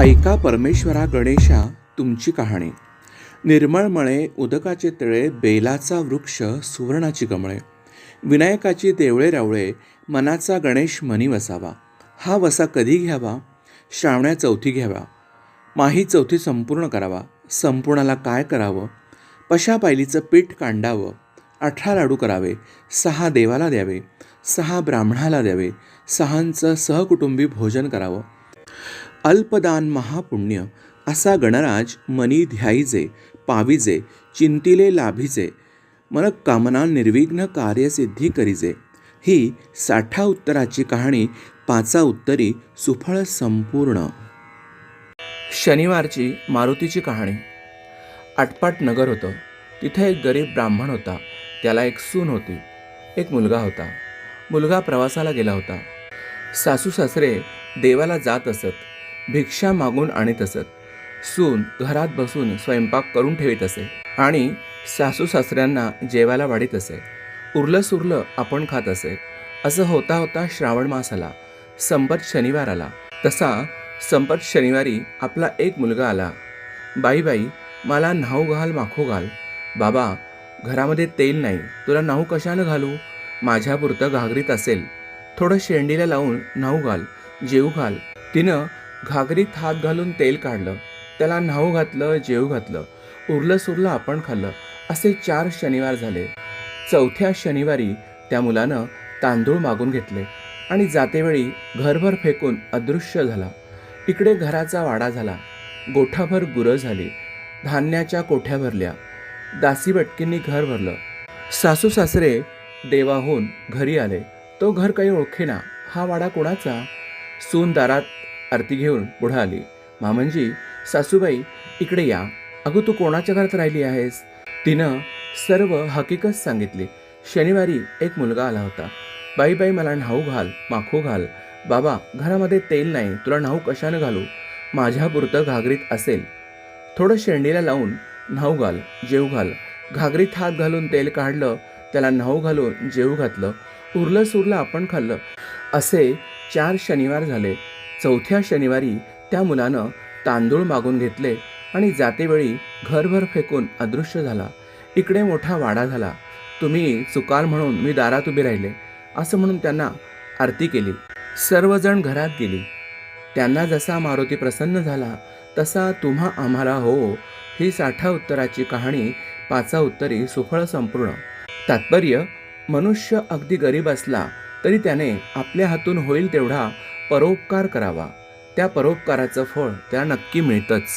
ऐका परमेश्वरा गणेशा तुमची कहाणी. निर्मळमळे उदकाचे तळे बेलाचा वृक्ष सुवर्णाची कमळे. विनायकाची देवळे रावळे मनाचा गणेश मनी वसावा. हा वसा कधी घ्यावा? श्रावण्या चौथी घ्यावा. माही चौथी संपूर्ण करावा. संपूर्णाला काय करावं? पशा पायलीचं पीठ कांडावं. अठरा लाडू करावे. सहा देवाला द्यावे. सहा ब्राह्मणाला द्यावे. सहांचं सहकुटुंबी भोजन करावं. अल्पदान महापुण्य असा गणराज मनी ध्याईजे पाविजे चिंतिले लाभिजे मन कामना निर्विघ्न कार्यसिद्धी करीजे. ही साठा उत्तराची कहाणी पाचा उत्तरी सुफळ संपूर्ण. शनिवारची मारुतीची कहाणी. आटपाट नगर होतं. तिथे एक गरीब ब्राह्मण होता. त्याला एक सून होती. एक मुलगा होता. मुलगा प्रवासाला गेला होता. सासू सासरे देवाला जात असत. भिक्षा मागून आणीत असत. सून घरात बसून स्वयंपाक करून ठेवीत असे आणि सासू सासऱ्यांना जेवायला वाढीत असे. उरलं सुरलं आपण खात असे. असं होता होता श्रावण मास आला. संपत शनिवार आला. तसा संपत शनिवारी आपला एक मुलगा आला. बाई बाई मला न्हाऊ घाल माखू घाल. बाबा घरामध्ये तेल नाही. तुला न्हाऊ कशानं घालू? माझ्यापुरतं घागरीत असेल. थोडं शेंडीला लावून न्हाऊ घाल जेऊ घाल. तिनं घागरीत हात घालून तेल काढलं. त्याला न्हाऊ घातलं जेऊ घातलं. उरलं सुरलं आपण खाल्लं. असे चार शनिवार झाले. चौथ्या शनिवारी त्या मुलानं तांदूळ मागून घेतले आणि जातेवेळी घरभर फेकून अदृश्य झाला. इकडे घराचा वाडा झाला. गोठाभर गुरं झाली. धान्याच्या कोठ्या भरल्या? दासीबटकींनी घर भरलं. सासू सासरे देवाहून घरी आले. तो घर काही ओळखेना. हा वाडा कोणाचा? सून दारात आरती घेऊन पुढं आली. मामंजी सासूबाई इकडे या. अगं तू कोणाच्या घरात राहिली आहेस? तिनं सर्व हकीकत सांगितली. शनिवारी एक मुलगा आला होता. बाई बाई मला न्हाऊ घाल माखू घाल. बाबा घरामध्ये तेल नाही. तुला न्हाऊ कशानं घालू? माझ्यापुरतं घागरीत असेल. थोडं शेंडीला लावून न्हाऊ घाल जेव घाल. घागरीत हात घालून तेल काढलं. त्याला न्हाऊ घालून जेव घातलं. उरलं सुरलं आपण खाल्लं. असे चार शनिवार झाले. चौथ्या शनिवारी त्या मुलानं तांदूळ मागून घेतले आणि जातेवेळी घरभर फेकून अदृश्य झाला. इकडे मोठा वाडा झाला. तुम्ही चुकाल म्हणून मी दारात उभे राहिले असं म्हणून त्यांना आरती केली. सर्वजण घरात गेली. त्यांना जसा मारुती प्रसन्न झाला तसा तुम्हा आम्हाला हो ही साठा उत्तराची कहाणी पाचा उत्तरी सुफळ संपूर्ण. तात्पर्य मनुष्य अगदी गरीब असला तरी त्याने आपल्या हातून होईल तेवढा परोपकार करावा. त्या परोपकाराचं फळ त्या नक्की मिळतंच.